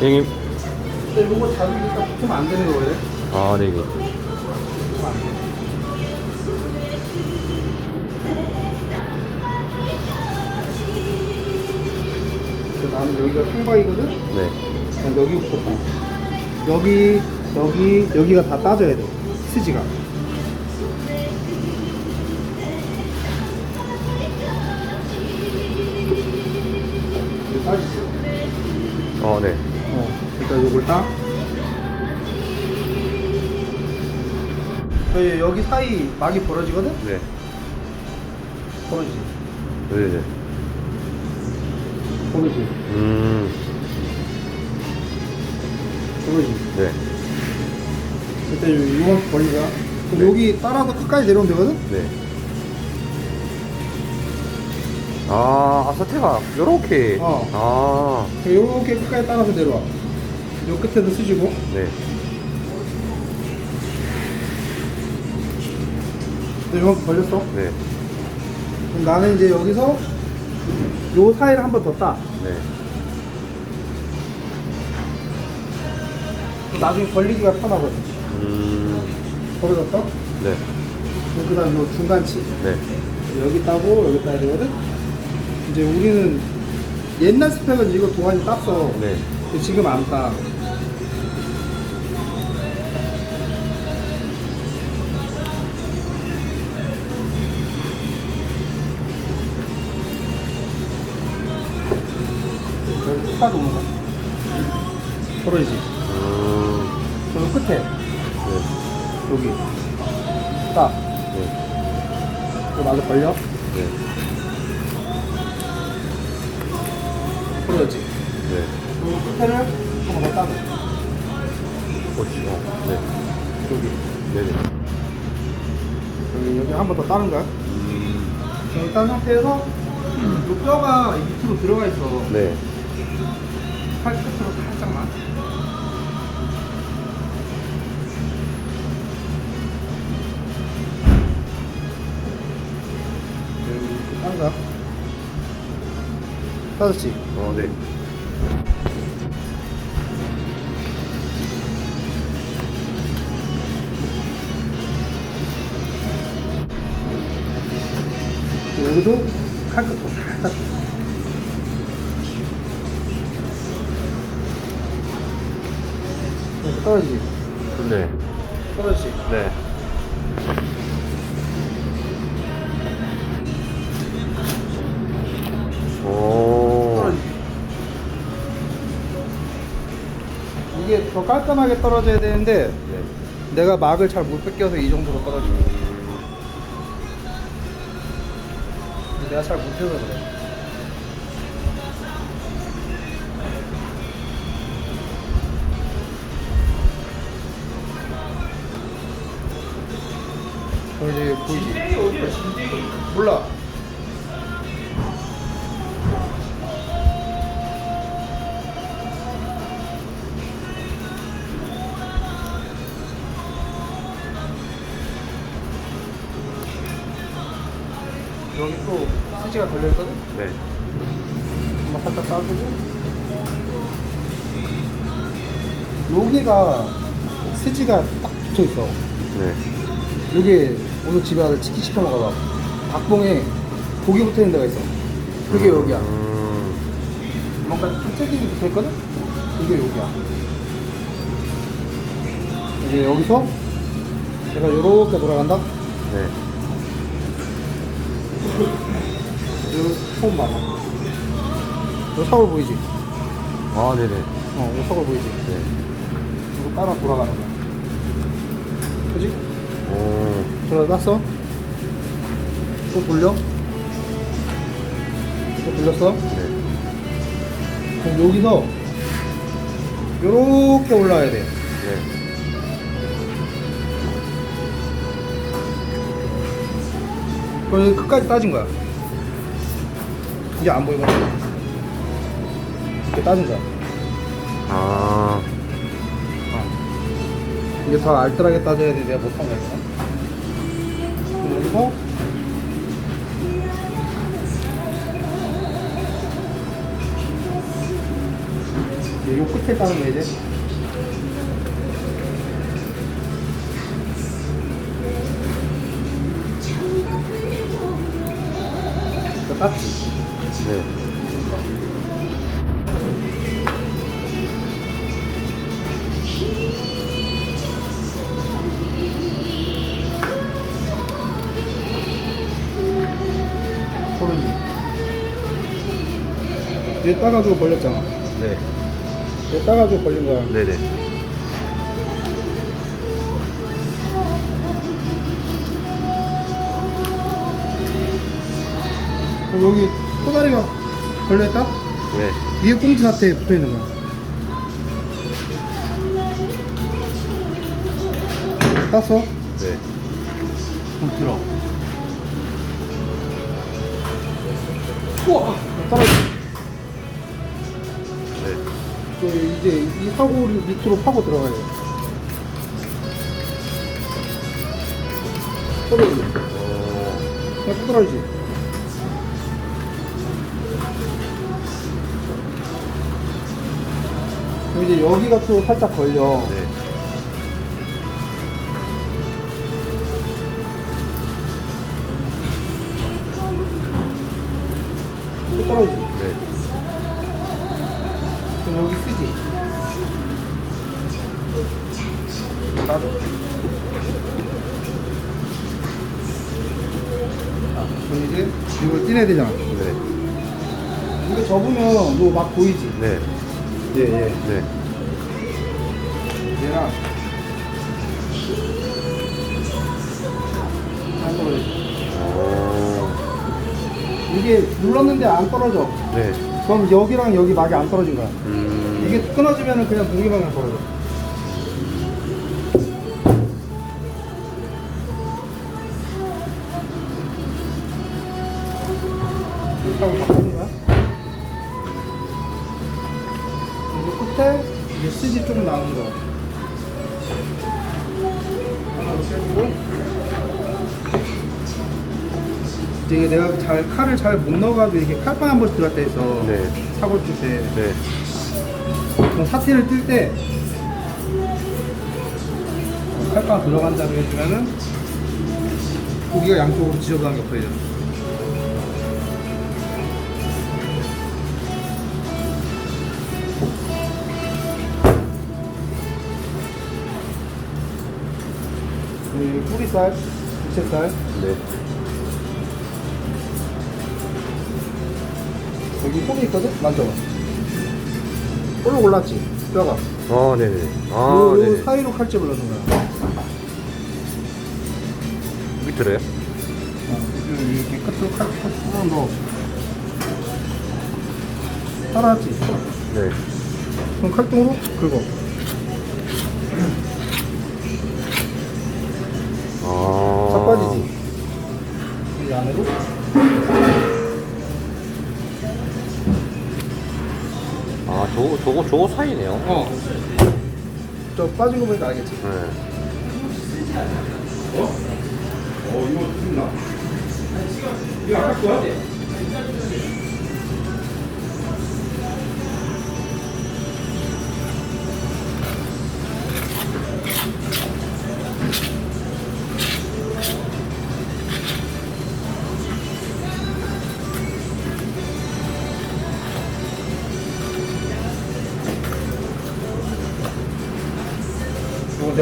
형님. 근데 이거 자기니까 붙으면 안 되는 거예요? 아, 네. 네. 그래서 나는 여기가 통박이거든? 네. 난 여기부터 따. 여기, 여기, 여기가 다 따져야 돼. 스지가. 따지지. 어, 네. 어, 일단 요걸 따. 저희 여기 사이 막이 벌어지거든? 네. 벌어지지. 네, 네. 벌어지지. 음, 벌어지지. 네. 일단 요만 벌리가. 그럼 네. 여기 따라서 끝까지 내려오면 되거든? 네. 아, 아사테가 요렇게. 어. 아, 이렇게 끝까지 따라서 내려와. 요 끝에도 쓰시고. 네. 이만큼 벌렸어. 네. 그럼 나는 이제 여기서 요 사이를 한 번 더 따. 네. 나중에 벌리기가 편하거든. 음, 벌어졌어? 네. 그 다음 요 중간치. 네. 여기 따고 여기 따야 되거든? 이제 우리는 옛날 스펙은 이거 동안이 땄어. 네. 근데 지금 안 따. 따 놓는 거야. 벌어지지. 음, 저 끝에, 네. 여기. 따. 네. 이거 마저 벌려. 네. 네. 그리고 끝에를 한번 더 따줘. 그렇지. 어, 네. 여기. 네네. 여기, 여기 한 번 더 따는 거야. 음, 여기 딴 상태에서 요 뼈가 이 밑으로 들어가 있어. 네. 팔 끝으로 살짝만. 딴 거야. 따졌지? 어, 네. 여기도 칼끝도 살짝. 여기 떨어지지? 네. 떨어지지? 네. 오. 떨어지지? 이게 더 깔끔하게 떨어져야 되는데 네. 내가 막을 잘 못 뺏겨서 이 정도로 떨어지고 내가 잘 못해서 그래 저 이제 보이지? 진댕이 어디야 진댕이? 몰라 스지가 걸려있거든? 네. 한번 살짝 따주고 여기가 스지가 딱 붙어있어 네. 여기 오늘 집에 와서 치킨 시켜 먹어봐 닭봉에 고기 붙어있는 데가 있어 그게 여기야 음, 뭔가 짝짝이 붙어있거든? 이게 여기야 이제 여기서 제가 요렇게 돌아간다? 네. 여기 처음 봐봐 요 사골 보이지? 아, 네네. 어, 요 사골 보이지? 네. 이거 따라 돌아가는 거야 그지? 오. 들어갔어? 또 돌려? 또 돌렸어? 네. 그럼 여기서 요렇게 올라와야 돼 네. 그럼 여기 끝까지 따진 거야 이제 안 보이거든. 이렇게 따진 거야. 아, 이게 더 알뜰하게 따져야 돼. 내가 못한 거야 이제 요 끝에 따는 거 이제. 땄지. 네. 소름이. 얘 따가지고 걸렸잖아. 네. 얘 따가지고 걸린 거야. 네네. 그럼 여기 꼬다리가 걸려있다? 네. 위에 꽁지 사태에 붙어 있는 거야. 땄어? 네. 그럼 들어. 우와! 떨어져. 네. 그 이제 이 사고를 밑으로 파고 들어가야 돼. 떨어지지. 어, 그냥 뚝 떨어지 그럼 이제 여기가 또 살짝 걸려. 네. 또 떨어지지. 네. 그럼 여기 쓰지. 나도. 아, 그럼 이제 이걸 떼내야 되잖아. 네. 이거 접으면 너 막 보이지? 네. 예, 예. 네. 얘랑 안 떨어져. 어, 이게 눌렀는데 안 떨어져. 네. 그럼 여기랑 여기 막이 안 떨어진 거야. 음. 이게 끊어지면은 그냥 무게방향 떨어져. 스지 조금 나오는 거. 이게 내가 잘 칼을 잘 못 넣어가지고 이렇게 칼빵 한 번씩 때 있어. 네. 사고 칠 때. 네. 사태를 뜰 때 칼빵 들어간다고 해주면은 고기가 양쪽으로 지저분한 게 보여요. 여기 뿌리살, 부채살, 네. 여기 홈이 있거든? 만져봐. 볼록 올랐지? 뼈가. 어, 네네. 아, 요, 요 네네. 사이로 칼집을 넣는 거야. 밑으로요? 어, 이렇게 끝으로 칼, 칼, 넣어. 따라하지? 네. 그럼 칼등으로 긁어. 저거, 저거, 사이네요. 어. 저 빠진 거 보니까 알겠지? 네. 어, 이거 죽나? 이거 아까 거야?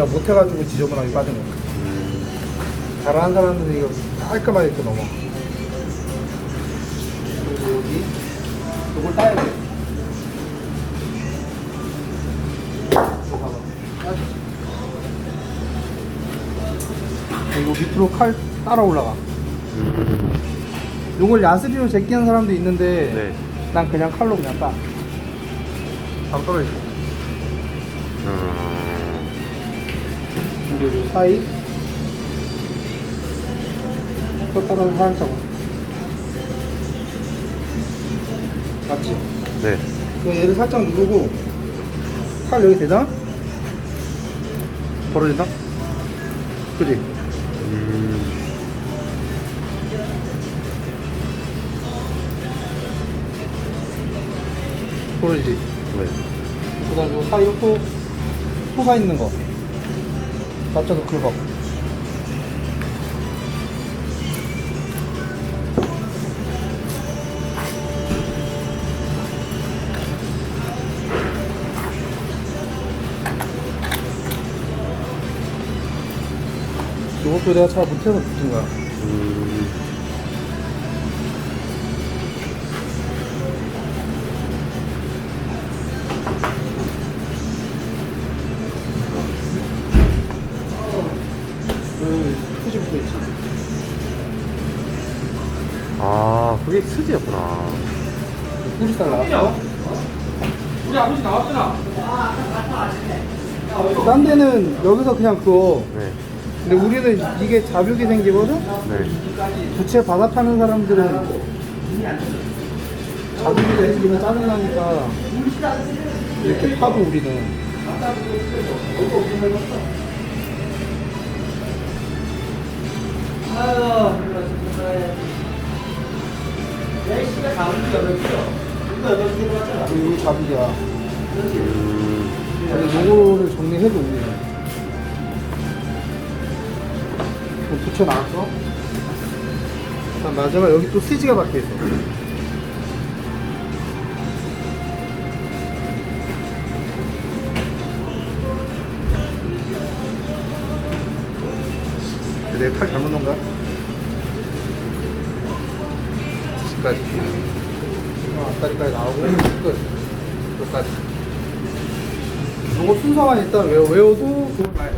내가 못해가지고 지저분하게 빠진 거야. 음, 잘하는 사람들은 이거 깔끔하게 이렇게 넘어. 그리고 여기 이걸 따야 돼. 이거 봐봐. 따지. 이거 밑으로 칼 따라 올라가. 음, 이걸 야스리로 제끼는 사람도 있는데 네. 난 그냥 칼로 그냥 따. 바로 떨어져. 음, 이 사이 또 따라서 살짝 맞지? 네. 그럼 얘를 살짝 누르고 칼 여기 되잖아? 벌어진다? 그지? 음, 벌어지지? 네. 그 다음에 요 사이로 또 솟아 있는 거. 맞춰서 긁어. 요것도 내가 잘 못해서 붙은 거야. 그게 스지였구나. 뿌리살 나왔어? 우리 아버지 나왔잖아. 딴 데는 여기서 그냥 그거. 네. 근데 우리는 이게 자벽이 생기거든? 네. 부채 바다 파는 사람들은 자극이 생기면 짜증나니까 이렇게 파도 우리는 이 자극이야 음. 근데 요거를 정리해도 그럼 부채 나왔어? 자, 마지막 여기 또 스지가 박혀있어 내 팔 잘못 넣은 거야? 여기까지 어, 앞다리까지 나오고 끝. 여기까지. 요거 순서만 일단 외워, 외워도 좋을 거야